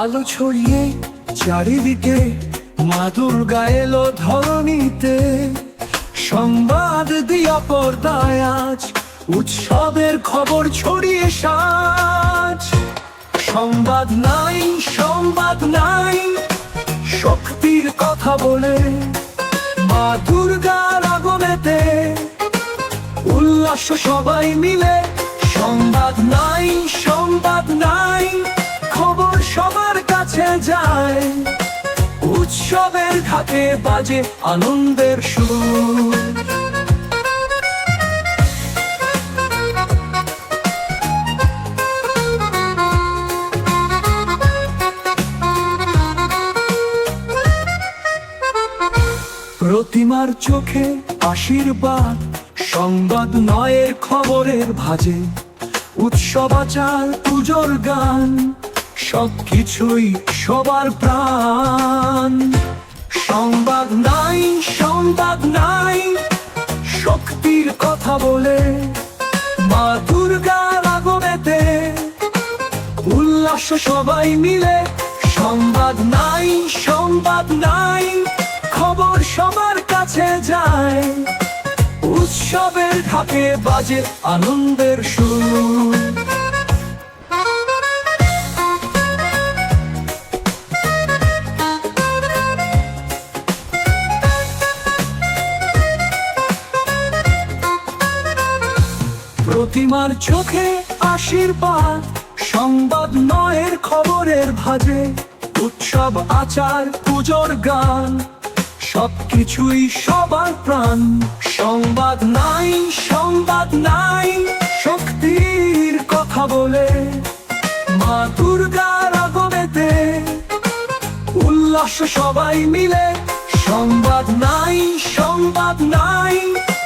আলো ছড়িয়ে চারিদিকে মা দুর্গা এলো ধরণীতে। সংবাদ দিয়া পর্দায় আজ, উৎসবের খবর ছড়িয়ে সাজ। সংবাদ নাই সংবাদ নাই, শক্তির কথা বলে। মা দুর্গার আগমেতে, উল্লাস সবাই মিলে। সংবাদ নাই সংবাদ নাই সবার কাছে যায়। উৎসবের ঘাটে বাজে আনন্দের সুর। প্রতিমার চোখে আশীর্বাদ, সংবাদ নয়ের খবরের ভাজে। উৎসব আচার, পুজোর গান সবকিছুই সবার প্রাণ। সংবাদ নাই সংবাদ নাই, শক্তির কথা বলে মা দুর্গার আগমেতে উল্লাস সবাই মিলে। সংবাদ নাই সংবাদ নাই, খবর সবার কাছে যায়। উৎসবের ঢাকে বাজে আনন্দের সুর। প্রতিমার চোখে আশীর্বাদ, সংবাদ নয়ের খবরের ভাজে, উৎসব, আচার, পুজোর গান, সবকিছুই সবার প্রাণ। সংবাদ নাই সংবাদ নাই, শক্তির কথা বলে। মা দুর্গার আগমেতে উল্লাস সবাই মিলে। সংবাদ নাই সংবাদ নাই,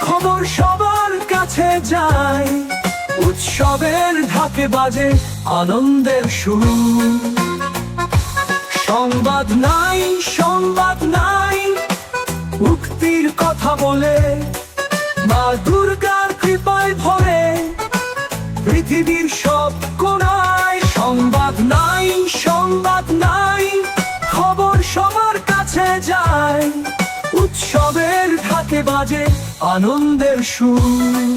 খবর সবার কাছে যায়। উৎসবের ঢাকে বাজে আনন্দের শুরু। সংবাদ নাই সংবাদ নাই, মুক্তির কথা বলে। মা দুর্গার কৃপায় ভরে পৃথিবীর সব কোনায় সংবাদ নাই সংবাদ নাই, খবর সবার কাছে যায়। উৎসবের ঢাকে বাজে আনন্দের সুর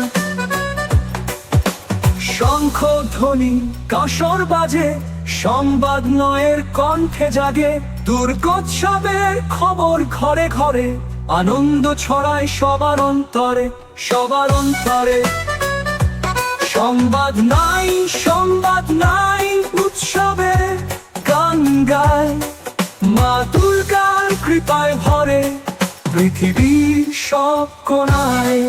শঙ্খ ধ্বনি কাসর বাজে, সংবাদ নয়ের কণ্ঠে জাগে, দুর্গোৎসবের খবর ঘরে ঘরে, আনন্দ ছড়ায় সবার অন্তরে সবার অন্তরে। সংবাদ নাই সংবাদ নাই, উৎসবে গান গায়, মা দুর্গার কৃপায় ভরে, পৃথিবীর সব কোনায়